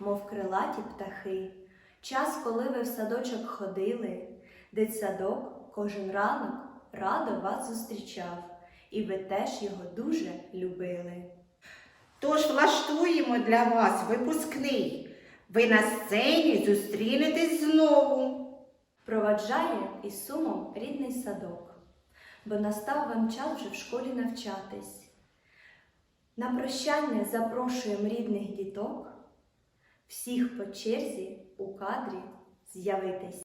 мов крилаті птахи. Час, коли ви в садочок ходили, дитсадок кожен ранок радо вас зустрічав, і ви теж його дуже любили. Тож влаштуємо для вас випускний. Ви на сцені зустрінетесь знову. Проваджає із сумом рідний садок, бо настав вам час вже в школі навчатись. На прощання запрошуємо рідних діток, всіх по черзі у кадрі з'явитись.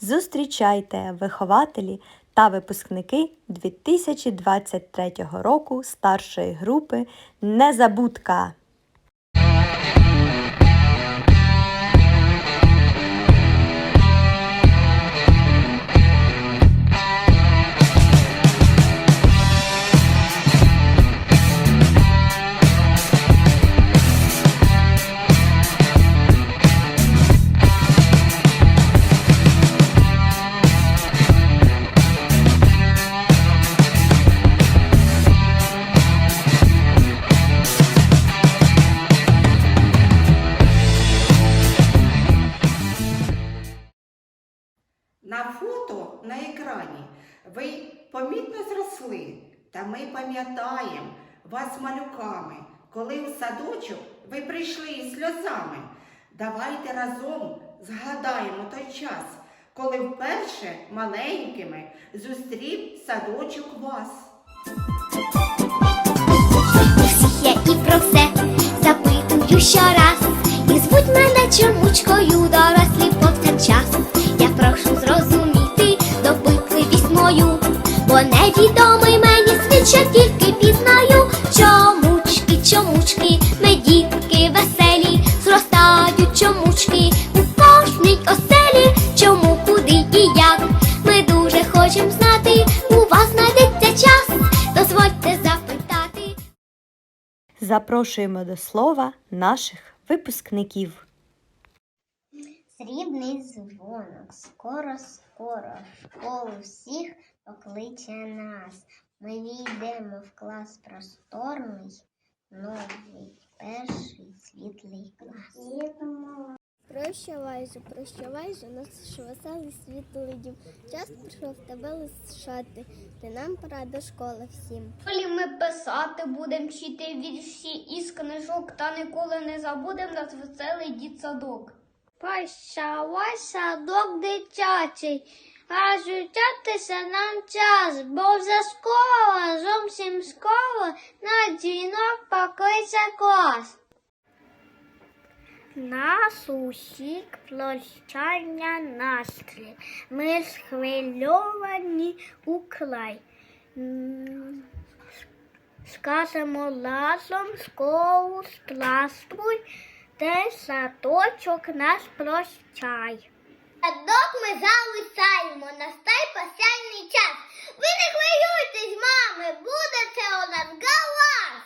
Зустрічайте вихователі та випускники 2023 року старшої групи Незабудка. На екрані ви помітно зросли, та ми пам'ятаємо вас малюками, коли у садочок ви прийшли із сльозами. Давайте разом згадаємо той час, коли вперше маленькими зустрів садочок вас. я і про все запитую щораз. І звуть мене чомучкою, невідомий мені світ, тільки пізнаю. Чомучки, чомучки, ми дітки веселі, зростають чомучки у кожній оселі. Чому, куди і як? Ми дуже хочемо знати. У вас знайдеться час. Дозвольте запитати. Запрошуємо до слова наших випускників. Срібний дзвонок, скоро, скоро, школу всіх покличе нас. Ми війдемо в клас просторний, новий, перший світлий клас. Прощавай же, прощавай же, наш веселий світлий дім. Час прийшов тебе лишати, ти нам пора до школи всім. Школі ми писати будем, вчити вірші із книжок, та ніколи не забудем наш веселий дітсадок. Прощавай, садок дитячий, а жучатися нам час, бо вже скоро, зовсім скоро, на дзвінок покличе клас. Нас усіх прощання настрій, ми схвильовані у край. М, Скажемо разом школу здравствуй, де садочок нас прощай. Садок ми залишаємо, настай пасяльний час. Ви не хвилюйтесь, мами, буде це у нас галас.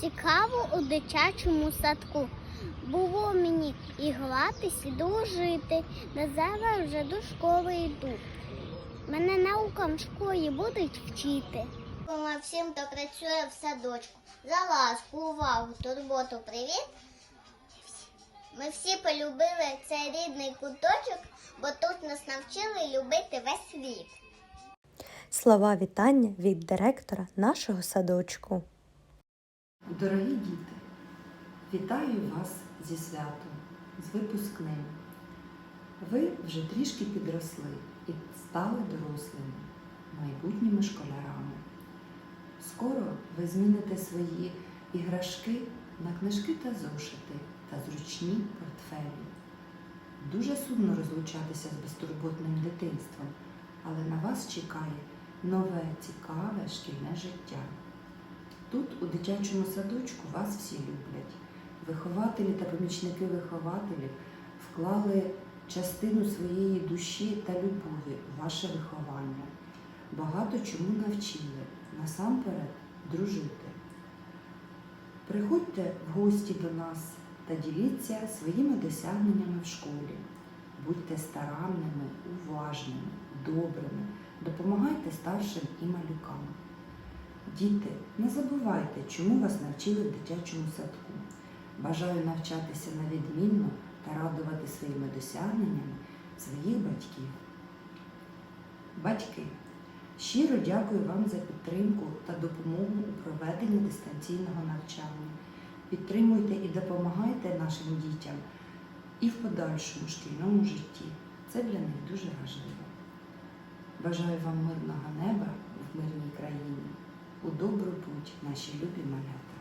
Цікаво у дитячому садку. Було мені і гратись, і дружити. На зараз вже до школи йду. Мене наукам в школі будуть вчити. Всім, хто працює в садочку. За ласку, увагу, турботу, привіт. Ми всі полюбили цей рідний куточок, бо тут нас навчили любити весь світ. Слова вітання від директора нашого садочку. Дорогі діти, вітаю вас зі святом, з випускним. Ви вже трішки підросли і стали дорослими, майбутніми школярами. Скоро ви зміните свої іграшки на книжки та зошити та зручні портфелі. Дуже сумно розлучатися з безтурботним дитинством, але на вас чекає нове, цікаве шкільне життя. Тут, у дитячому садочку, вас всі люблять. Вихователі та помічники вихователів вклали частину своєї душі та любові у ваше виховання. Багато чому навчили, насамперед дружити. Приходьте в гості до нас та діліться своїми досягненнями в школі. Будьте старанними, уважними, добрими, допомагайте старшим і малюкам. Діти, не забувайте, чому вас навчили в дитячому садку. Бажаю навчатися на відмінно та радувати своїми досягненнями своїх батьків. Батьки, щиро дякую вам за підтримку та допомогу у проведенні дистанційного навчання. Підтримуйте і допомагайте нашим дітям і в подальшому шкільному житті. Це для них дуже важливо. Бажаю вам мирного неба в мирній країні. У добру путь, наші любі малята.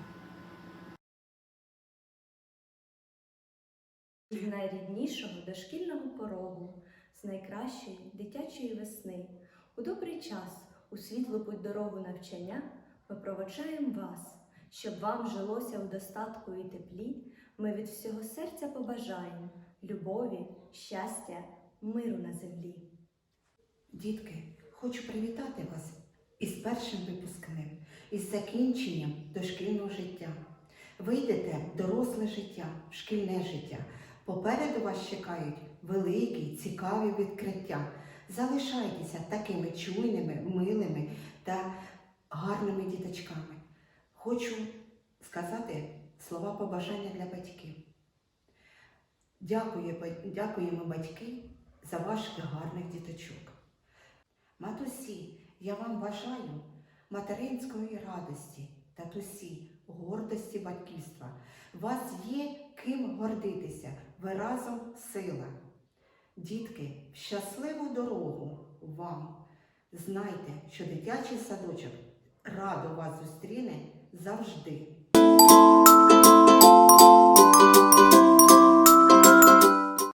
З найріднішого дошкільного порогу, з найкращої дитячої весни. У добрий час, у світлу путь дорогу навчання, ми провочаємо вас, щоб вам жилося у достатку і теплі. Ми від всього серця побажаємо любові, щастя, миру на землі. Дітки, хочу привітати вас із першим випускним, із закінченням дошкільного життя. Ви йдете в доросле життя, в шкільне життя. Попереду вас чекають великі, цікаві відкриття. Залишайтеся такими чуйними, милими та гарними діточками. Хочу сказати слова побажання для батьків. Дякуємо батьки за ваших гарних діточок. Матусі, я вам бажаю материнської радості, татусі, гордості батьківства. Вас є ким гордитися, ви разом сила. Дітки, щасливу дорогу вам. Знайте, що дитячий садочок радо вас зустріне завжди.